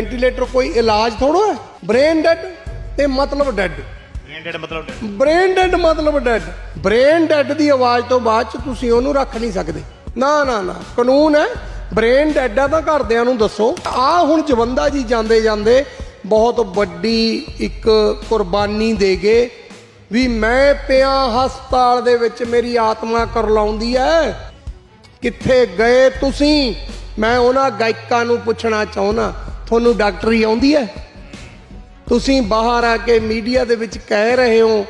Ventilator ਕੋਈ ਇਲਾਜ ਥੋੜੋ ਹੈ? ਬ੍ਰੇਨ ਡੈਡ ਤੇ ਮਤਲਬ ਡੈਡ ਬ੍ਰੈਂਡਡ ਮਤਲਬ ਬ੍ਰੇਨ ਡੈਡ ਮਤਲਬ ਡੈਡ ਬ੍ਰੇਨ ਡੈਡ ਦੀ ਆਵਾਜ਼ ਤੋਂ ਬਾਅਦ ਚ ਤੁਸੀਂ ਉਹਨੂੰ ਰੱਖ ਨਹੀਂ ਸਕਦੇ। ਨਾ ਨਾ ਨਾ। ਕਾਨੂੰਨ ਹੈ ਬ੍ਰੇਨ ਡੈਡ ਆ ਤਾਂ ਘਰਦਿਆਂ ਨੂੰ ਦੱਸੋ। ਆ ਹੁਣ ਜਵੰਦਾ ਜੀ ਜਾਂਦੇ ਜਾਂਦੇ ਬਹੁਤ ਵੱਡੀ ਇੱਕ ਕੁਰਬਾਨੀ ਦੇ ਗਏ ਵੀ ਮੈਂ ਪਿਆ ਹਸਪਤਾਲ ਦੇ ਵਿੱਚ ਮੇਰੀ ਆਤਮਾ ਕਰਲਾਉਂਦੀ ਹੈ। ਕਿੱਥੇ ਗਏ ਤੁਸੀਂ? ਮੈਂ ਉਹਨਾਂ ਗਾਇਕਾਂ ਨੂੰ ਪੁੱਛਣਾ ਚਾਹੁੰਦਾ। ਤੁਹਾਨੂੰ ਡਾਕਟਰੀ ਆਉਂਦੀ ਹੈ? ਤੁਸੀਂ ਬਾਹਰ ਆ ਕੇ ਮੀਡੀਆ ਦੇ ਵਿੱਚ ਕਹਿ ਰਹੇ ਹੋ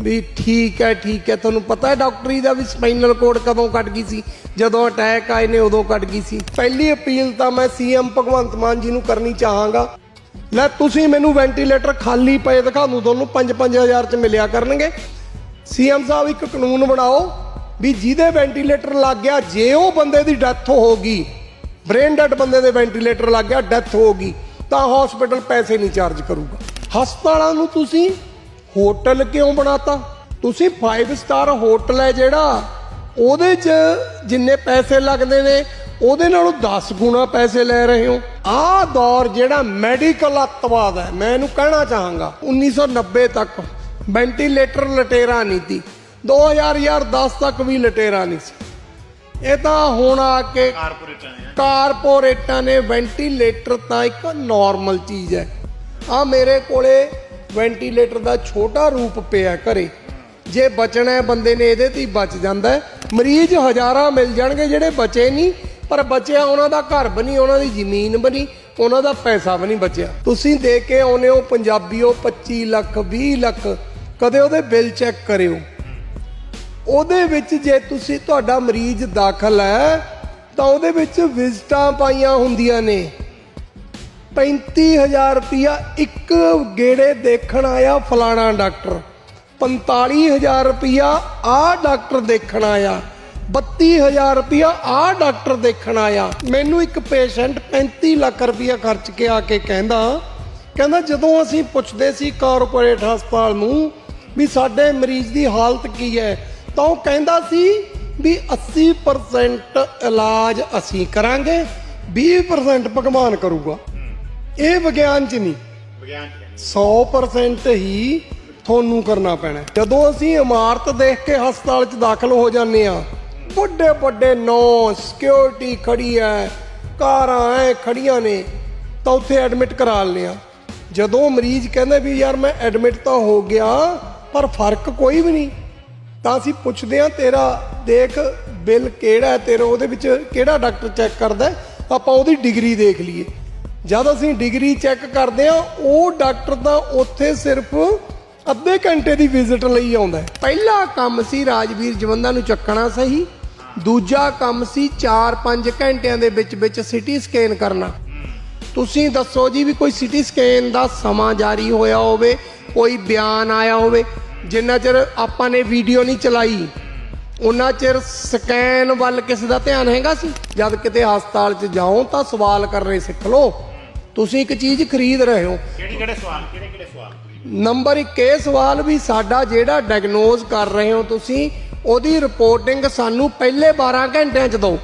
ਵੀ ਠੀਕ ਹੈ ਠੀਕ ਹੈ। ਤੁਹਾਨੂੰ ਪਤਾ ਹੈ ਡਾਕਟਰੀ ਦਾ ਵੀ ਸਪਾਈਨਲ ਕੋਡ ਕਦੋਂ ਕੱਟ ਗਈ ਸੀ? ਜਦੋਂ ਅਟੈਕ ਆਏ ਨੇ, ਉਦੋਂ ਕੱਟ ਗਈ ਸੀ। ਪਹਿਲੀ ਅਪੀਲ ਤਾਂ ਮੈਂ ਸੀਐਮ ਭਗਵੰਤ ਮਾਨ ਜੀ ਨੂੰ ਕਰਨੀ ਚਾਹਾਂਗਾ। ਲੈ, ਤੁਸੀਂ ਮੈਨੂੰ ਵੈਂਟੀਲੇਟਰ ਖਾਲੀ ਪਏ ਦਿਖਾ ਦੂੰ, ਤੁਹਾਨੂੰ 5-5000 ਚ ਮਿਲਿਆ ਕਰਨਗੇ। ਸੀਐਮ ਸਾਹਿਬ, ਇੱਕ ਕਾਨੂੰਨ ਬਣਾਓ ਵੀ ਜਿਹਦੇ ਵੈਂਟੀਲੇਟਰ ਲੱਗ ਗਿਆ, ਜੇ ਉਹ ਬੰਦੇ ਦੀ ਡੈਥ ਹੋ ਗਈ ਬ੍ਰੇਨ ਡੈਡ ਬੰਦੇ ਦੇ ਵੈਂਟੀਲੇਟਰ ਲੱਗ ਗਿਆ ਡੈਥ ਹੋ ਗਈ, ਤਾਂ ਹਸਪੀਟਲ ਪੈਸੇ ਨਹੀਂ ਚਾਰਜ ਕਰੂਗਾ। ਹਸਪਤਾਲਾਂ ਨੂੰ ਤੁਸੀਂ ਹੋਟਲ ਕਿਉਂ ਬਣਾਤਾ? ਤੁਸੀਂ 5 ਸਟਾਰ ਹੋਟਲ ਹੈ ਜਿਹੜਾ, ਉਹਦੇ 'ਚ ਜਿੰਨੇ ਪੈਸੇ ਲੱਗਦੇ ਨੇ, ਉਹਦੇ ਨਾਲੋਂ 10 ਗੁਣਾ ਪੈਸੇ ਲੈ ਰਹੇ ਹੋ। ਆਹ ਦੌਰ ਜਿਹੜਾ ਮੈਡੀਕਲ ਅੱਤਵਾਦ ਹੈ, ਮੈਂ ਇਹਨੂੰ ਕਹਿਣਾ ਚਾਹਾਂਗਾ 1990 ਤੱਕ ਵੈਂਟੀਲੇਟਰ ਲਟੇਰਾ ਨਹੀਂ ਸੀ 2010 ਤੱਕ ਵੀ ਲਟੇਰਾ ਨਹੀਂ ਸੀ। ਇਹ ਤਾਂ ਹੁਣ ਆ ਕੇ ਕਾਰਪੋਰੇਟਾਂ ਨੇ। ਕਾਰਪੋਰੇਟਾਂ ਨੇ ਵੈਂਟੀਲੇਟਰ ਤਾਂ ਇੱਕ ਨਾਰਮਲ ਚੀਜ਼ ਹੈ। ਆ ਮੇਰੇ ਕੋਲੇ ਵੈਂਟੀਲੇਟਰ ਦਾ ਛੋਟਾ ਰੂਪ ਪਿਆ ਘਰੇ। ਜੇ ਬਚਣਾ ਹੈ ਬੰਦੇ ਨੇ ਇਹਦੇ ਤੇ ਹੀ ਬਚ ਜਾਂਦਾ ਮਰੀਜ਼ ਹਜ਼ਾਰਾਂ ਮਿਲ ਜਾਣਗੇ ਜਿਹੜੇ ਬਚੇ ਨਹੀਂ ਪਰ ਬਚਿਆ ਉਹਨਾਂ ਦਾ ਘਰ ਬਣੀ ਉਹਨਾਂ ਦੀ ਜ਼ਮੀਨ ਬਣੀ ਉਹਨਾਂ ਦਾ ਪੈਸਾ ਵੀ ਨਹੀਂ ਬਚਿਆ। ਤੁਸੀਂ ਦੇ ਕੇ ਆਉਨੇ ਹੋ ਪੰਜਾਬੀਓ 25 ਲੱਖ 20 ਲੱਖ ਕਦੇ ਉਹਦੇ ਬਿੱਲ ਚੈੱਕ ਕਰਿਓ। ਉਹਦੇ ਵਿੱਚ ਜੇ ਤੁਸੀਂ ਤੁਹਾਡਾ ਮਰੀਜ਼ ਦਾਖਲ ਹੈ, ਤਾਂ ਉਹਦੇ ਵਿੱਚ ਵਿਜ਼ਟਾਂ ਪਾਈਆਂ ਹੁੰਦੀਆਂ ਨੇ। 35000 ਰੁਪਿਆ ਇੱਕ ਗੇੜੇ ਦੇਖਣ ਆਇਆ ਫਲਾਣਾ ਡਾਕਟਰ। 45000 ਰੁਪਿਆ ਆਹ ਡਾਕਟਰ ਦੇਖਣ ਆਇਆ। 32000 ਰੁਪਿਆ ਆਹ ਡਾਕਟਰ ਦੇਖਣ ਆਇਆ। ਮੈਨੂੰ ਇੱਕ ਪੇਸ਼ੈਂਟ 35 ਲੱਖ ਰੁਪਿਆ ਖਰਚ ਕੇ ਆ ਕੇ ਕਹਿੰਦਾ ਕਹਿੰਦਾ ਜਦੋਂ ਅਸੀਂ ਪੁੱਛਦੇ ਸੀ ਕਾਰਪੋਰੇਟ ਹਸਪਤਾਲ ਨੂੰ ਵੀ ਸਾਡੇ ਮਰੀਜ਼ ਦੀ ਹਾਲਤ ਕੀ ਹੈ ਤਾਂ ਉਹ ਕਹਿੰਦਾ ਸੀ ਵੀ 80% ਇਲਾਜ ਅਸੀਂ ਕਰਾਂਗੇ 20% ਭਗਵਾਨ ਕਰੂਗਾ। ਇਹ ਵਿਗਿਆਨ ਚ ਨਹੀਂ। ਵਿਗਿਆਨ ਚ ਕਹਿੰਦੇ 100% ਹੀ ਤੁਹਾਨੂੰ ਕਰਨਾ ਪੈਣਾ। ਜਦੋਂ ਅਸੀਂ ਇਮਾਰਤ ਦੇਖ ਕੇ ਹਸਪਤਾਲ 'ਚ ਦਾਖਲ ਹੋ ਜਾਂਦੇ ਆ ਵੱਡੇ ਵੱਡੇ ਨੌ ਸਿਕਿਉਰਿਟੀ ਖੜੀ ਹੈ ਕਾਰਾਂ ਐ ਖੜੀਆਂ ਨੇ ਤਾਂ ਉੱਥੇ ਐਡਮਿਟ ਕਰਾ ਲੈਂਦੇ ਆ ਜਦੋਂ ਮਰੀਜ਼ ਕਹਿੰਦੇ ਵੀ ਯਾਰ ਮੈਂ ਐਡਮਿਟ ਤਾਂ ਹੋ ਗਿਆ ਪਰ ਫ਼ਰਕ ਕੋਈ ਵੀ ਨਹੀਂ। ਤਾਂ ਅਸੀਂ ਪੁੱਛਦੇ ਆ ਤੇਰਾ ਦੇਖ ਬਿੱਲ ਕਿਹੜਾ ਹੈ, ਤੇਰਾ ਉਹਦੇ ਵਿੱਚ ਕਿਹੜਾ ਡਾਕਟਰ ਚੈੱਕ ਕਰਦਾ ਆਪਾਂ ਉਹਦੀ ਡਿਗਰੀ ਦੇਖ ਲਈਏ। ਜਦ ਅਸੀਂ ਡਿਗਰੀ ਚੈੱਕ ਕਰਦੇ ਆ ਉਹ ਡਾਕਟਰ ਤਾਂ ਉੱਥੇ ਸਿਰਫ ਅੱਧੇ ਘੰਟੇ ਦੀ ਵਿਜ਼ਿਟ ਲਈ ਆਉਂਦਾ ਪਹਿਲਾ ਕੰਮ ਸੀ ਰਾਜਵੀਰ ਜਵੰਦਾ ਨੂੰ ਚੱਕਣਾ ਸਹੀ, ਦੂਜਾ ਕੰਮ ਸੀ 4-5 ਘੰਟਿਆਂ ਦੇ ਵਿੱਚ ਵਿੱਚ ਸਿਟੀ ਸਕੈਨ ਕਰਨਾ। ਤੁਸੀਂ ਦੱਸੋ ਜੀ ਵੀ ਕੋਈ ਸਿਟੀ ਸਕੈਨ ਦਾ ਸਮਾਂ ਜਾਰੀ ਹੋਇਆ ਹੋਵੇ, ਕੋਈ ਬਿਆਨ ਆਇਆ ਹੋਵੇ ਜਿੰਨਾ ਚਿਰ ਆਪਾਂ ਨੇ ਵੀਡੀਓ ਨਹੀਂ ਚਲਾਈ ਉਹਨਾਂ ਚਿਰ ਸਕੈਨ ਵੱਲ ਕਿਸੇ ਦਾ ਧਿਆਨ ਹੈਗਾ ਸੀ? ਜਦ ਕਿਤੇ ਹਸਪਤਾਲ 'ਚ ਜਾਓ ਤਾਂ ਸਵਾਲ ਕਰਨੇ ਸਿੱਖ ਲਓ। ਤੁਸੀਂ ਇੱਕ ਚੀਜ਼ ਖਰੀਦ ਰਹੇ ਹੋ। ਕਿਹੜੇ ਕਿਹੜੇ ਸਵਾਲ ਕਿਹੜੇ ਕਿਹੜੇ ਸਵਾਲ? ਨੰਬਰ 1 ਇਹ ਸਵਾਲ ਵੀ ਸਾਡਾ ਜਿਹੜਾ ਡਾਇਗਨੋਜ਼ ਕਰ ਰਹੇ ਹੋ ਤੁਸੀਂ ਉਹਦੀ ਰਿਪੋਰਟਿੰਗ ਸਾਨੂੰ ਪਹਿਲੇ 12 ਘੰਟਿਆਂ 'ਚ ਦਿਓ।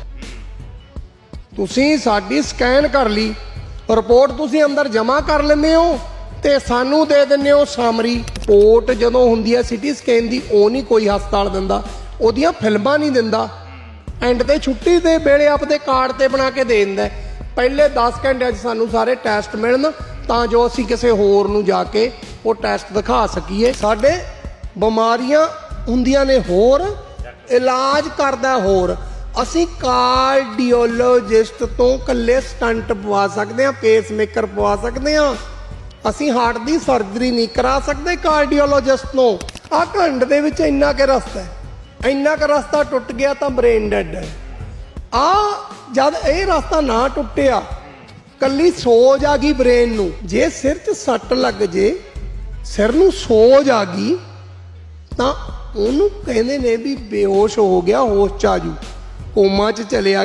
ਤੁਸੀਂ ਸਾਡੀ ਸਕੈਨ ਕਰ ਲਈ। ਰਿਪੋਰਟ ਤੁਸੀਂ ਅੰਦਰ ਜਮ੍ਹਾਂ ਕਰ ਲੈਂਦੇ ਹੋ। ਤੇ ਸਾਨੂੰ ਦੇ ਦਿੰਦੇ ਹੋ ਸਾਮਰੀ। ਰਿਪੋਰਟ ਜਦੋਂ ਹੁੰਦੀ ਹੈ ਸਿਟੀ ਸਕੈਨ ਦੀ, ਉਹ ਨਹੀਂ ਕੋਈ ਹਸਪਤਾਲ ਦਿੰਦਾ। ਉਹਦੀਆਂ ਫਿਲਮਾਂ ਨਹੀਂ ਦਿੰਦਾ। ਐਂਡ ਤੇ ਛੁੱਟੀ ਦੇ ਵੇਲੇ ਆਪਦੇ ਕਾਰਡ ਤੇ ਬਣਾ ਕੇ ਦੇ ਦਿੰਦਾ। ਪਹਿਲੇ 10 ਘੰਟਿਆਂ 'ਚ ਸਾਨੂੰ ਸਾਰੇ ਟੈਸਟ ਮਿਲਣ, ਤਾਂ ਜੋ ਅਸੀਂ ਕਿਸੇ ਹੋਰ ਨੂੰ ਜਾ ਕੇ ਉਹ ਟੈਸਟ ਦਿਖਾ ਸਕੀਏ। ਸਾਡੇ ਬਿਮਾਰੀਆਂ ਹੁੰਦੀਆਂ ਨੇ ਹੋਰ, ਇਲਾਜ ਕਰਦਾ ਹੋਰ। ਅਸੀਂ ਕਾਰਡੀਓਲੋਜਿਸਟ ਤੋਂ ਕੱਲੇ ਸਟੰਟ ਪਵਾ ਸਕਦੇ ਹਾਂ, ਪੇਸਮੇਕਰ ਪਵਾ ਸਕਦੇ ਹਾਂ। ਅਸੀਂ ਹਾਰਟ ਦੀ ਸਰਜਰੀ ਨਹੀਂ ਕਰਾ ਸਕਦੇ ਕਾਰਡੀਓਲੋਜਿਸਟ ਤੋਂ ਆਹ ਘੰਟ ਦੇ ਵਿੱਚ ਇੰਨਾ ਕਿ ਰਸਤਾ ਹੈ। ਇੰਨਾ ਕੁ ਰਸਤਾ ਟੁੱਟ ਗਿਆ ਤਾਂ ਬ੍ਰੇਨ ਡੈਡ ਹੈ। ਆ ਜਦ ਇਹ ਰਸਤਾ ਨਾ ਟੁੱਟਿਆ, ਕੱਲੀ ਸੋਜ ਆ ਗਈ ਬ੍ਰੇਨ ਨੂੰ। ਜੇ ਸਿਰ 'ਚ ਸੱਟ ਲੱਗ ਜੇ, ਸਿਰ ਨੂੰ ਸੋਜ ਆ ਗਈ, ਤਾਂ ਉਹਨੂੰ ਕਹਿੰਦੇ ਨੇ ਵੀ ਬੇਹੋਸ਼ ਹੋ ਗਿਆ, ਹੋਸ਼ ਚ ਆਜੂ ਕੋਮਾ 'ਚ ਚਲਿਆ ਗਿਆ।